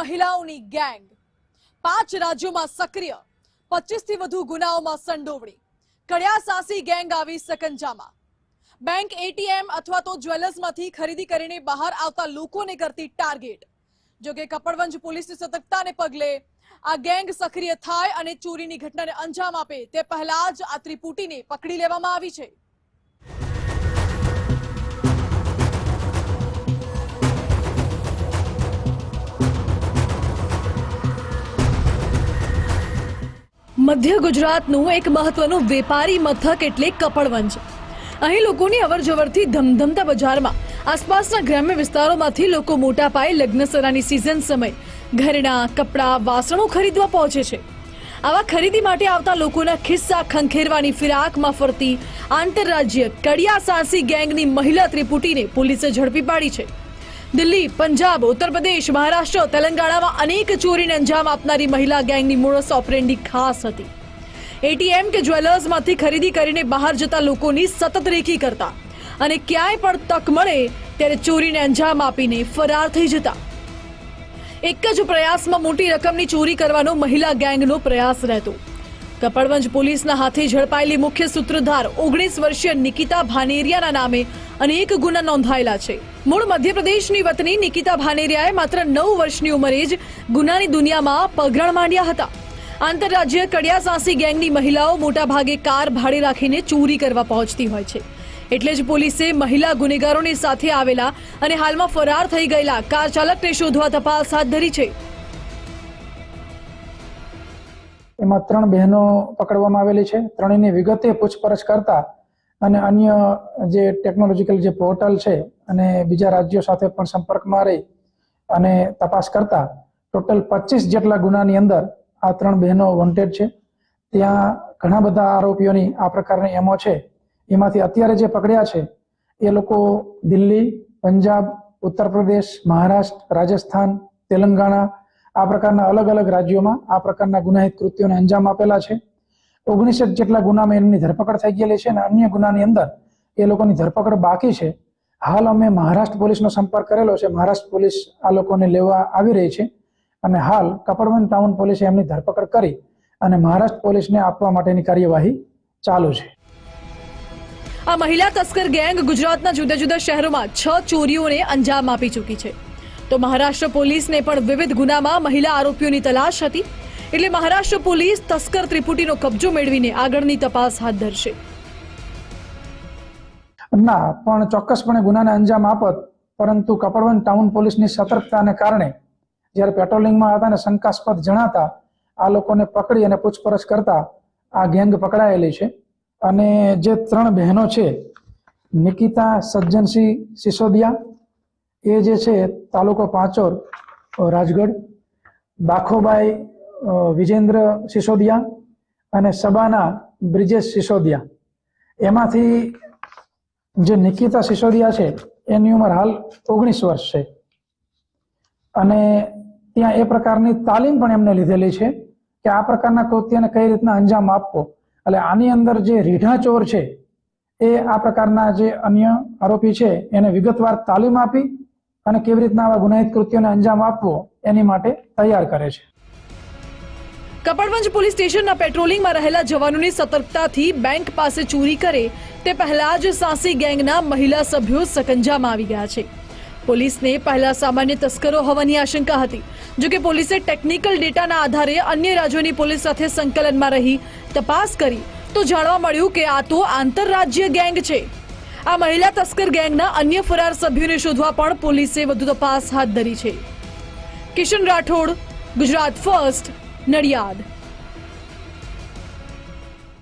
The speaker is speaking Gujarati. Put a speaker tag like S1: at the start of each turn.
S1: મહિલાઓની ગેંગ. પાંચ રાજ્યોમાં સક્રિય પચીસથી વધુ ગુનાઓમાં સંડોવણી. કડિયા સાસી ગેંગ આવી સકંજામાં બેંક એટીએમ અથવા તો જ્વેલર્સમાંથી ખરીદી કરીને બહાર આવતા લોકોને કરતી ટાર્ગેટ. જોકે કપડવંજ પોલીસની સતર્કતાને પગલે આ ગેંગ સક્રિય થાય અને ચોરીની ઘટનાને અંજામ આપે તે પહેલા જ આ ત્રિપુટીને પકડી લેવામાં આવી છે. મધ્ય ગુજરાતનું એક મહત્વનું વેપારી મથક એટલે કપડવંજ. અહીં લોકોની અવરજવરથી ધમધમતા બજારમાં. આસપાસના ગ્રામ્ય વિસ્તારોમાંથી લોકો મોટા પાયે લગ્નસરાની સિઝન સમય ઘરેણા કપડાં, વાસણો ખરીદવા પહોંચે છે. આવા ખરીદી માટે આવતા લોકોના ખિસ્સા ખંખેરવાની ફિરાકમાં ફરતી આંતરરાજ્ય કડિયા સાંસી ગેંગની મહિલા ત્રિપુટીને પોલીસે ઝડપી પાડી છે. દિલ્હી, પંજાબ, ઉત્તર પ્રદેશ, મહારાષ્ટ્ર, તેલંગાણામાં અનેક ચોરીને અંજામ આપનારી મહિલા ગેંગની મોડસ ઓપરેન્ડી ખાસ હતી. એટીએમ કે જ્વેલર્સમાંથી ખરીદી કરીને બહાર જતા લોકોની સતત રેકી કરતા અને ક્યાંય પણ તક મળે ત્યારે ચોરીને અંજામ આપીને ફરાર થઈ જતા. એક જ પ્રયાસમાં મોટી રકમની ચોરી કરવાનો મહિલા ગેંગનો પ્રયાસ રહેતો. કપડવંજ પોલીસના હાથે ઝડપાયેલી મુખ્ય સૂત્રધાર ઓગણીસ વર્ષીય નિકિતા ભાનેરિયાના નામે અનેક ગુના નોંધાયેલા છે. મૂળ મધ્યપ્રદેશની વતની નિકિતા ભાનેરિયાએ માત્ર નવ વર્ષની ઉંમરે જ ગુનાની દુનિયામાં પગરણ માંડ્યા હતા. આંતરરાજ્ય કડિયા સાંસી ગેંગની મહિલાઓ મોટાભાગે કાર ભાડે રાખીને ચોરી કરવા પહોંચતી હોય છે. એટલે જ પોલીસે મહિલા ગુનેગારોની સાથે આવેલા અને હાલમાં ફરાર થઈ ગયેલા કાર ચાલકને શોધવા તપાસ હાથ ધરી છે.
S2: એમાં ત્રણ બહેનો પકડવામાં આવેલી છે. ત્રણેયની વિગતે પૂછપરછ કરતા અને અન્ય જે ટેકનોલોજીકલ જે પોર્ટલ છે અને બીજા રાજ્યો સાથે પણ સંપર્કમાં રહી અને તપાસ કરતા ટોટલ પચીસ જેટલા ગુનાની અંદર આ ત્રણ બહેનો વોન્ટેડ છે. ત્યાં ઘણા બધા આરોપીઓની આ પ્રકારની એમો છે. એમાંથી અત્યારે જે પકડ્યા છે, એ લોકો દિલ્હી, પંજાબ, ઉત્તર પ્રદેશ, મહારાષ્ટ્ર, રાજસ્થાન, તેલંગાણા આ પ્રકારના અલગ અલગ રાજ્યોમાં આ પ્રકારના ગુનાહિત કૃત્યોને અંજામ આપેલા છે. ઓગણીસ જેટલા ગુનામાં એમની ધરપકડ થઈ ગયેલી છે અને અન્ય ગુનાની અંદર એ લોકોની ધરપકડ બાકી છે. હાલ અમે મહારાષ્ટ્ર પોલીસનો સંપર્ક કરેલો છે. મહારાષ્ટ્ર પોલીસ આ લોકોને લેવા આવી રહી છે અને હાલ કપડવન ટાઉન પોલીસે એમની ધરપકડ કરી અને મહારાષ્ટ્ર પોલીસને આપવા માટેની કાર્યવાહી ચાલુ છે.
S1: આ મહિલા તસ્કર ગેંગ ગુજરાતના જુદા જુદા શહેરોમાં છ ચોરીઓને અંજામ આપી ચૂકી છે. તો મહારાષ્ટ્ર પોલીસને પણ વિવિધ ગુનામાં મહિલા આરોપીઓની તલાશ હતી. એટલે મહારાષ્ટ્ર પોલીસ તસ્કર ત્રિપુટીનો કબજો મેળવીને આગળની તપાસ હાથ ધરશે.
S2: ના, પણ ચોક્કસપણે ગુનાને અંજામ આપત, પરંતુ કપડવંજ ટાઉન પોલીસની સતર્કતાને કારણે જ્યારે પેટ્રોલિંગમાં હતા અને શંકાસ્પદ જણાતા, આ લોકોને પકડી અને પૂછપરછ કરતા આ ગેંગ પકડાયેલી છે. અને જે ત્રણ બહેનો છે, નિકિતા, સજ્જનસિંહ સિસોદિયા એ જે છે, તાલુકો પાંચોર રાજગઢ, બાખોબાઈ વિજેન્દ્ર સિસોદિયા અને સબાના બ્રિજેશ સિસોદિયા. એમાંથી જે નિકિતા સિસોદિયા છે, એની ઉંમર હાલ ઓગણીસ વર્ષ છે. અને ત્યાં એ પ્રકારની તાલીમ પણ એમને લીધેલી છે કે આ પ્રકારના કૃત્યને કઈ રીતના અંજામ આપવો. એટલે આની અંદર જે રીઢા ચોર છે, એ આ પ્રકારના જે અન્ય આરોપી છે, એને વિગતવાર તાલીમ આપી અને કેવી રીતના આવા ગુનાહિત કૃત્યોને અંજામ આપવો એની માટે તૈયાર કરે છે.
S1: કપડવંજ પોલીસ સ્ટેશનના પેટ્રોલિંગમાં રહેલા જવાનોની સતર્કતાથી બેંક પાસે ચોરી કરે તે પહેલા જ સાંસી ગેંગના મહિલા સભ્યો સકંજામાં આવી ગયા છે. પોલીસને પહેલા સામાન્ય તસ્કરો હોવાની આશંકા હતી. જોકે પોલીસે ટેકનિકલ ડેટાના આધારે અન્ય રાજ્યોની પોલીસ સાથે સંકલનમાં રહી તપાસ કરી તો જાણવા મળ્યું કે આ તો આંતરરાજ્ય ગેંગ છે. આ મહિલા તસ્કર ગેંગના અન્ય ફરાર સભ્યોને શોધવા પણ પોલીસે વધુ તપાસ હાથ ધરી છે. કિશન રાઠોડ, ગુજરાત ફર્સ્ટ નડિયાદ.